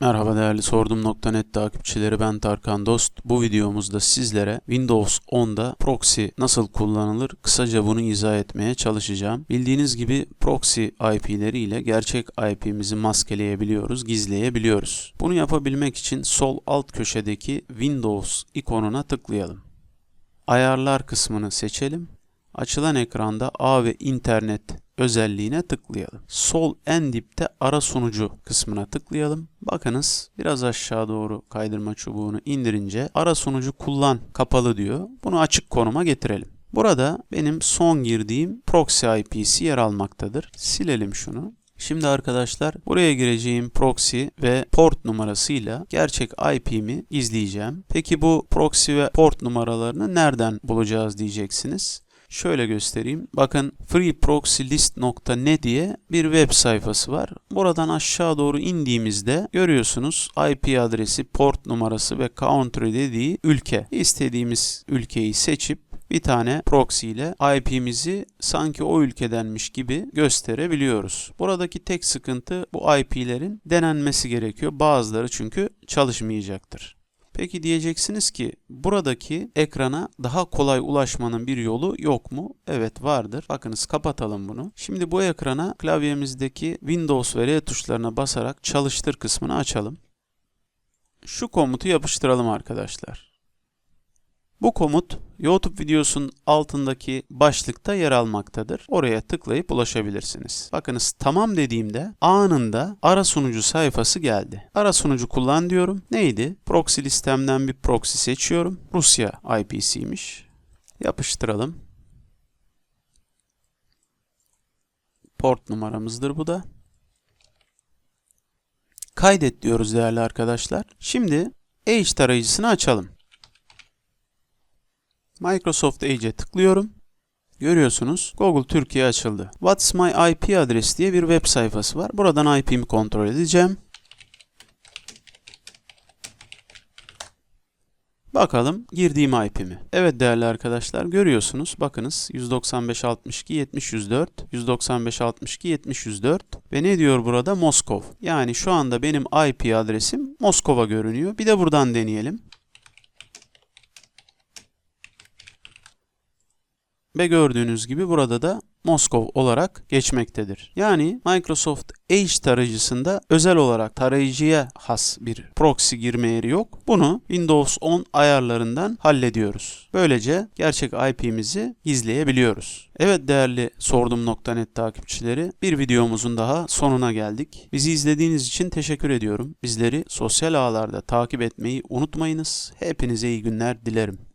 Merhaba değerli sordum.net takipçileri ben Tarkan Dost. Bu videomuzda sizlere Windows 10'da proxy nasıl kullanılır kısaca bunu izah etmeye çalışacağım. Bildiğiniz gibi proxy IP'leri ile gerçek IP'mizi maskeleyebiliyoruz, gizleyebiliyoruz. Bunu yapabilmek için sol alt köşedeki Windows ikonuna tıklayalım. Ayarlar kısmını seçelim. Açılan ekranda ağ ve internet özelliğine tıklayalım. Sol en dipte ara sunucu kısmına tıklayalım. Bakınız biraz aşağı doğru kaydırma çubuğunu indirince ara sunucu kullan kapalı diyor. Bunu açık konuma getirelim. Burada benim son girdiğim proxy IP'si yer almaktadır. Silelim şunu. Şimdi arkadaşlar buraya gireceğim proxy ve port numarasıyla gerçek IP'mi gizleyeceğim. Peki bu proxy ve port numaralarını nereden bulacağız diyeceksiniz. Şöyle göstereyim. Bakın freeproxylist.net diye bir web sayfası var. Buradan aşağı doğru indiğimizde görüyorsunuz IP adresi, port numarası ve country dediği ülke. İstediğimiz ülkeyi seçip bir tane proxy ile IP'mizi sanki o ülkedenmiş gibi gösterebiliyoruz. Buradaki tek sıkıntı bu IP'lerin denenmesi gerekiyor. Bazıları çünkü çalışmayacaktır. Peki diyeceksiniz ki buradaki ekrana daha kolay ulaşmanın bir yolu yok mu? Evet vardır. Bakınız kapatalım bunu. Şimdi bu ekrana klavyemizdeki Windows ve R tuşlarına basarak çalıştır kısmını açalım. Şu komutu yapıştıralım arkadaşlar. Bu komut YouTube videosunun altındaki başlıkta yer almaktadır. Oraya tıklayıp ulaşabilirsiniz. Bakınız tamam dediğimde anında ara sunucu sayfası geldi. Ara sunucu kullan diyorum. Neydi? Proxy listemden bir proxy seçiyorum. Rusya IP'siymiş. Yapıştıralım. Port numaramızdır bu da. Kaydet diyoruz değerli arkadaşlar. Şimdi Edge tarayıcısını açalım. Microsoft Edge'e tıklıyorum. Görüyorsunuz Google Türkiye açıldı. What's my IP adres diye bir web sayfası var. Buradan IP'mi kontrol edeceğim. Bakalım girdiğim IP'mi. Evet değerli arkadaşlar görüyorsunuz. Bakınız 195.62 70 104 195.62 70 104 ve ne diyor burada? Moskov. Yani şu anda benim IP adresim Moskova görünüyor. Bir de buradan deneyelim. Ve gördüğünüz gibi burada da Moskov olarak geçmektedir. Yani Microsoft Edge tarayıcısında özel olarak tarayıcıya has bir proxy girme yeri yok. Bunu Windows 10 ayarlarından hallediyoruz. Böylece gerçek IP'mizi gizleyebiliyoruz. Evet değerli sordum.net takipçileri bir videomuzun daha sonuna geldik. Bizi izlediğiniz için teşekkür ediyorum. Bizleri sosyal ağlarda takip etmeyi unutmayınız. Hepinize iyi günler dilerim.